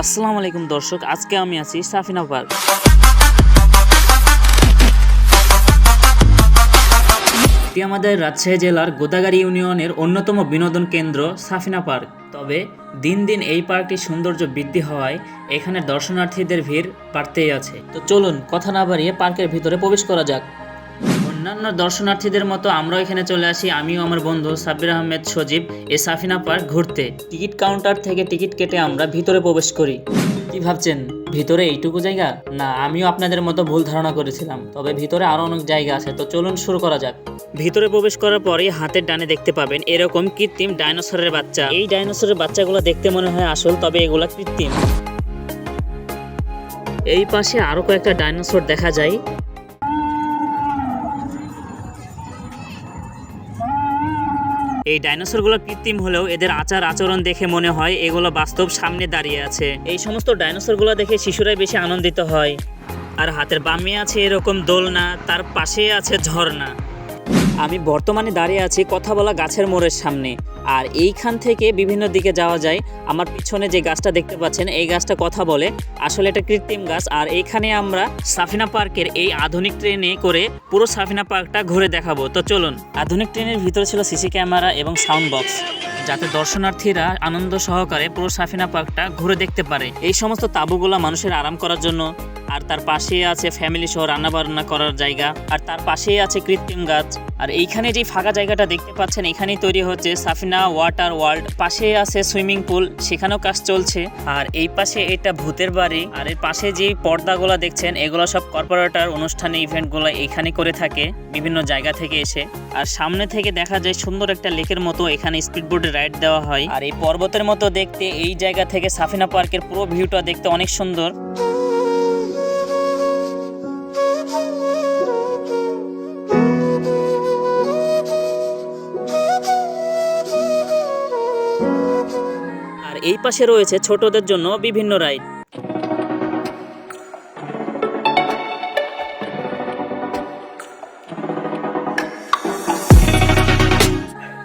আসসালামু আলাইকুম দর্শক, আজকে আমি আছি সাফিনা পার্ক এটি আমাদের রাজশাহী জেলার গোদাগাড়ি ইউনিয়নের অন্যতম বিনোদন কেন্দ্র সাফিনা পার্ক। তবে দিন দিন এই পার্কটির সৌন্দর্য বৃদ্ধি হওয়ায় এখানে দর্শনার্থীদের ভিড় বাড়তেই আছে। তো চলুন, কথা না বাড়িয়ে পার্কের ভিতরে প্রবেশ করা যাক। অন্যান্য দর্শনার্থীদের মতো আমরাও এখানে চলে আসি। আমিও আমার বন্ধু সাব্বির আহমেদ সজীব এ সাফিনা পার্ক ঘুরতে। টিকিট কাউন্টার থেকে টিকিট কেটে আমরা ভিতরে প্রবেশ করি। কি ভাবছেন? ভিতরে এইটুকু জায়গা? না, আমিও আপনাদের মতো ভুল ধারণা করেছিলাম। তবে ভিতরে আরও অনেক জায়গা আছে, তো চলুন শুরু করা যাক। ভিতরে প্রবেশ করার পরেই হাতের ডানে দেখতে পাবেন এরকম কৃত্রিম ডাইনোসরের বাচ্চা। এই ডাইনোসরের বাচ্চাগুলো দেখতে মনে হয় আসল, তবে এগুলা কৃত্রিম। এই পাশে আরও কয়েকটা ডাইনোসর দেখা যায়। এই ডাইনোসরগুলো কৃত্রিম হলেও এদের আচার আচরণ দেখে মনে হয় এগুলো বাস্তব সামনে দাঁড়িয়ে আছে। এই সমস্ত ডাইনোসরগুলো দেখে শিশুরাই বেশি আনন্দিত হয়। আর হাতের বামে আছে এরকম দোলনা, তার পাশে আছে ঝর্ণা। আমি বর্তমানে দাঁড়িয়ে আছি কথা বলা গাছের মোড়ের সামনে। আর এইখান থেকে বিভিন্ন দিকে যাওয়া যায়। আমার পিছনে যে গাছটা দেখতে পাচ্ছেন, এই গাছটা কথা বলে। আসলে এটা কৃত্রিম গাছ। আর এইখানে আমরা সাফিনা পার্কের এই আধুনিক ট্রেনে করে পুরো সাফিনা পার্কটা ঘুরে দেখাবো। তো চলুন, আধুনিক ট্রেনের ভিতরে ছিল সিসি ক্যামেরা এবং সাউন্ড বক্স, যাতে দর্শনার্থীরা আনন্দ সহকারে পুরো সাফিনা পার্কটা ঘুরে দেখতে পারে। এই সমস্ত তাঁবুগুলো মানুষের আরাম করার জন্য। আর তার পাশেই আছে ফ্যামিলি সহ রান্না বান্না করার জায়গা। আর তার পাশেই আছে কৃত্রিম গাছ। আর এইখানে যে ফাঁকা জায়গাটা দেখতে পাচ্ছেন এখানেই তৈরি হচ্ছে সাফিনা ওয়াটার ওয়ার্ল্ড। পাশে আছে সুইমিং পুল, সেখানেও কাজ চলছে। আর এই পাশে এটা ভূতের বাড়ি। আর এর পাশে যে পর্দাগুলো দেখছেন, এগুলো সব কর্পোরেটর অনুষ্ঠানে, ইভেন্টগুলো এখানে করে থাকে, বিভিন্ন জায়গা থেকে এসে। আর সামনে থেকে দেখা যায় সুন্দর একটা লেকের মতো, এখানে স্পিডবোর্ডে রাইড দেওয়া হয়। আর এই পর্বতের মতো দেখতে, এই জায়গা থেকে সাফিনা পার্কের পুরো ভিউটা দেখতে অনেক সুন্দর। এই পাশে রয়েছে ছোটদের জন্য বিভিন্ন রাইড।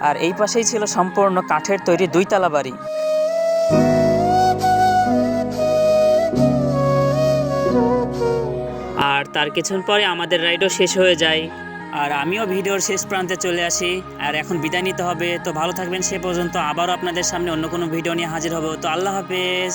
আর এই পাশেই ছিল সম্পূর্ণ কাঠের তৈরি দুইতলা বাড়ি। আর তার কিছুক্ষণ পরে আমাদের রাইডও শেষ হয়ে যায়। আর আমিও ভিডিওর শেষ প্রান্তে চলে আসি। আর এখন বিদায় নিতে হবে। তো ভালো থাকবেন সে পর্যন্ত। আবারও আপনাদের সামনে অন্য কোনো ভিডিও নিয়ে হাজির হবে। তো আল্লাহ হাফেজ।